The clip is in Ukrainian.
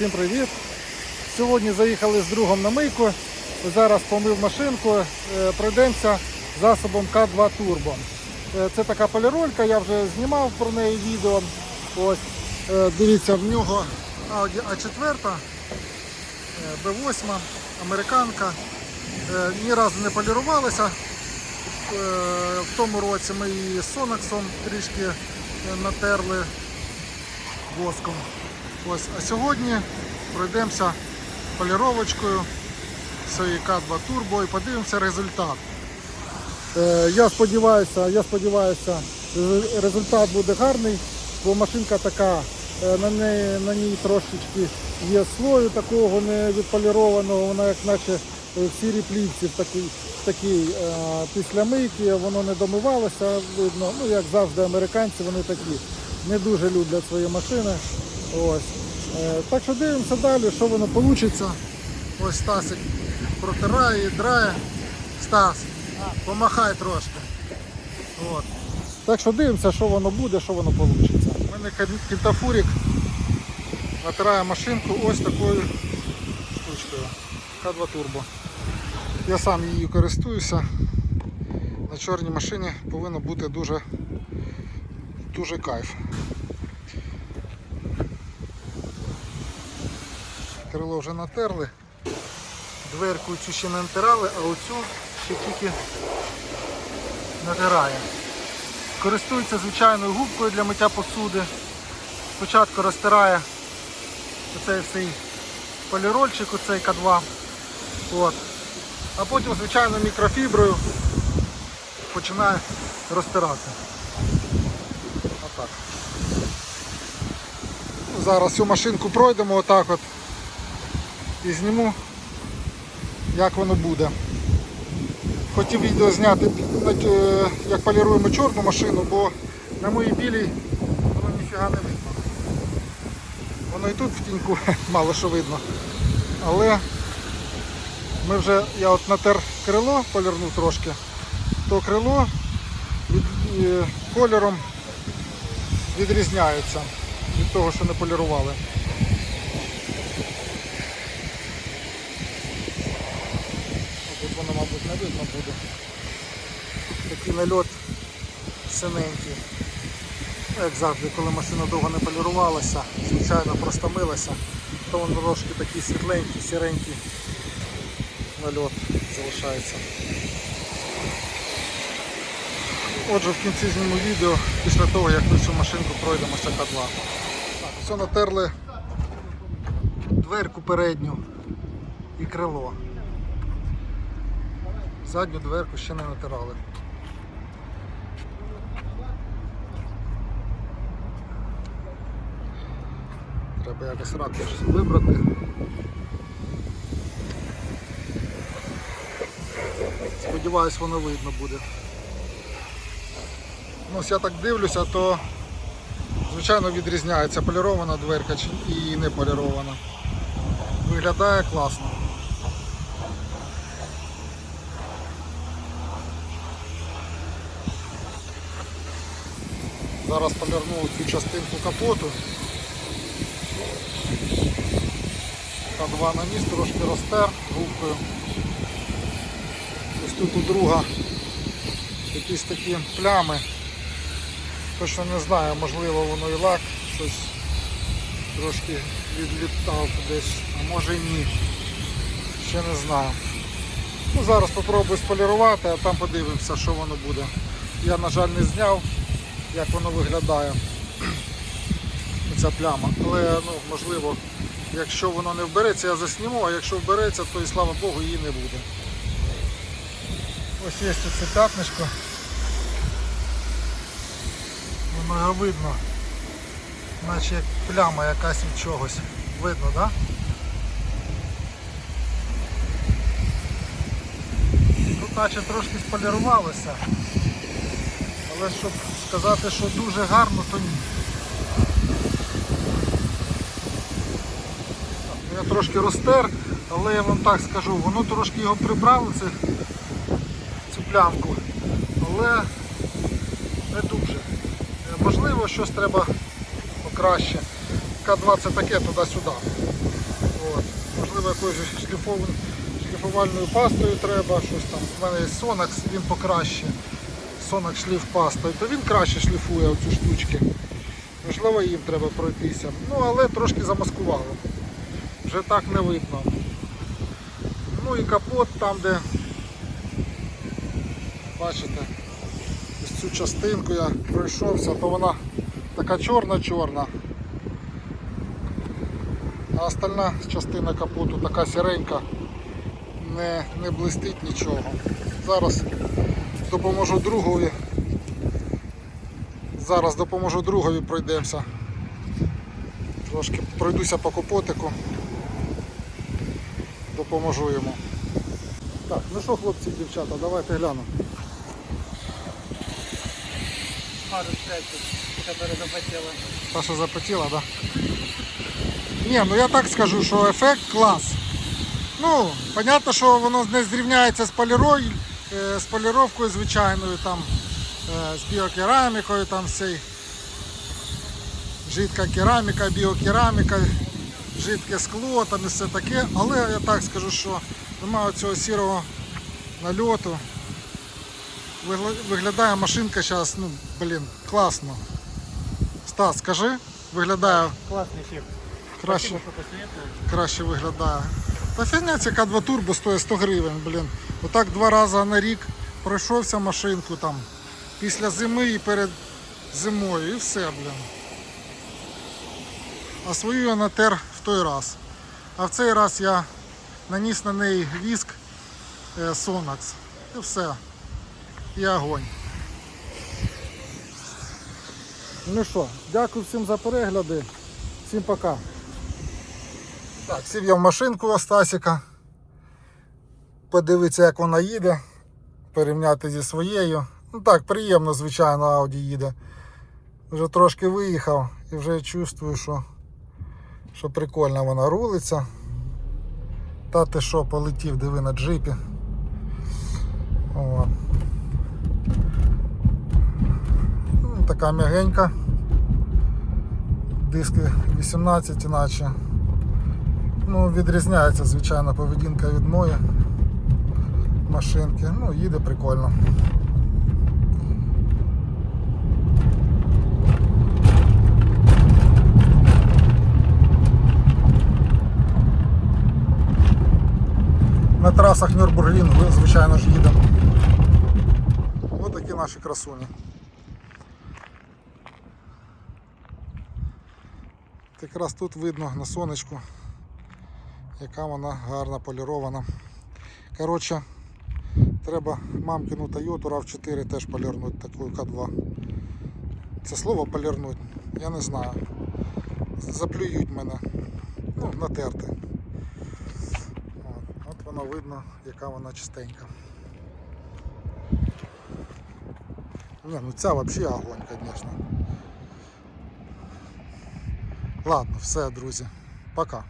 Всім привіт! Сьогодні заїхали з другом на мийку. Зараз помив машинку, Е, пройдемося засобом К2 Turbo. Е, Це така поліролька, я вже знімав про неї відео. Ось, е, дивіться, в нього Audi A4, е, B8, американка. Ні разу не полірувалася. В тому році ми її з Сонаксом трішки натерли воском. Ось, а сьогодні пройдемося поліровочкою цієї К2 Turbo і подивимося результат. Е, я сподіваюся, я сподіваюся, ре- результат буде гарний, бо машинка така, е, на, неї, на ній трошечки є слою такого не відполірованого, вона як наче е, в сірій плівці в такій, після мийки, воно не домивалося, видно, ну як завжди американці, вони такі не дуже люблять свої машини. Ось. Е, Так що дивимося далі, що воно вийде. Ось Стасик протирає, і драє. Стас, помахай трошки. От. Так що дивимося, що воно буде, що воно вийде. У мене кін- кінтафурик натирає машинку ось такою штучкою. К2 Turbo. Я сам її користуюся. На чорній машині повинно бути дуже, дуже кайф. Крило вже натерли. Дверку цю ще не натирали, а оцю ще тільки натирає. Користується звичайною губкою для миття посуди. Спочатку розтирає оцей цей полірольчик, оцей К2. От. А потім звичайною мікрофіброю починає розтирати. Отак. Ну, Зараз цю машинку пройдемо отак от і зніму, як воно буде. Хотів відео зняти, е, як поліруємо чорну машину, бо на моїй білій воно ніфіга не видно. Воно і тут в тіньку мало що видно. Але ми вже, я от натер крило, полірнув трошки, то крило е, кольором відрізняється від того, що не полірували. Тут воно, мабуть, не видно буде. Такий нальот синенький. Ну, Як завжди, коли машина довго не полірувалася, звичайно просто милася, то воно трошки такий світленький, сіренький нальот залишається. Отже, в кінці зніму відео після того, як ми цю машинку пройдемо з К2. Так, все натерли дверку передню і крило. Задню дверку ще не натирали. Треба якось ракурс вибрати. Сподіваюсь, воно видно буде. Ну, я так дивлюся, то звичайно відрізняється полірована дверка і не полірована. Виглядає класно. Зараз полірну цю частинку капоту. К2 наніс, трошки розтер губкою. Ось тут у друга якісь такі плями. Точно не знаю, можливо воно і лак, щось трошки відлітав десь, а може і ні. Ще не знаю. Ну, зараз спробую сполірувати, а там подивимося, що воно буде. Я, на жаль, не зняв, як воно виглядає. Ця пляма. Але ну, можливо, якщо воно не вбереться, я засніму, а якщо вбереться, то і слава Богу її не буде. Ось є це п'ятнишко. Воно його видно. Наче як пляма якась від чогось. Видно, так? Да? Тут наче трошки сполірувалося. Але щоб сказати, що дуже гарно, то ні. Я трошки розтер, але я вам так скажу, воно трошки його прибрало, це, цю плямку, але не дуже. Е, Можливо, щось треба покраще. К2 це таке туди-сюди. Можливо, якоюсь шліфувальною пастою треба, щось там. У мене є Sonax, він покраще. Sonax шліф пастою, то він краще шліфує оцю штучки. Можливо, їм треба пройтися. Ну, але трошки замаскувало. Вже так не видно. Ну і капот там, де бачите, ось цю частинку я пройшовся, то вона така чорна-чорна. А остальна частина капоту така сіренька, не, не блистить нічого. Зараз допоможу другові. Зараз допоможу другові пройдемося. Трошки пройдуся по капотику. Допоможу йому. Так, ну що, хлопці, дівчата, давайте глянемо. Та, що запотіла, так? Да? Ні, ну я так скажу, що ефект клас. Ну, понятно, що воно не зрівняється з полірою, з поліровкою звичайною, там, е, з біокерамікою, там всей жидка кераміка, біокераміка, жидке скло, там і все таке. Але я так скажу, що немає цього сірого нальоту. Виглядає машинка зараз, ну, блін, класно. Стас, скажи, виглядає Классный эффект. краще, Спасибо, краще виглядає. Та фігня ця К2 Turbo стоїть 100 гривень, блін. Отак два рази на рік пройшовся машинку там після зими і перед зимою і все, блін. А свою я натер в той раз. А в цей раз я наніс на неї віск е, Sonax. І все. І огонь. Ну що, дякую всім за перегляди. Всім пока. Так, сів я в машинку у Стасіка. Подивитися, як вона їде. Порівняти зі своєю. Ну так, приємно, звичайно, Audi їде. Вже трошки виїхав і вже чувствую, що, що прикольно вона рулиться. Та ти що, полетів, диви на джипі. О. Ну, така м'ягенька. Диски 18 іначе. Ну, відрізняється, звичайно, поведінка від моєї машинки. Ну, їде прикольно. На трасах Нюрбургрінгу, звичайно ж, їдемо. Ось такі наші красуні. Якраз тут видно на сонечку яка вона гарна полірована. Коротше, треба мамкину Toyota RAV4 теж полірнути таку К2. Це слово полірнуть, я не знаю. Заплюють мене. Ну, натерти. От, от воно видно, яка вона чистенька. Не, ну ця взагалі огонь, звісно. Ладно, все, друзі. Пока.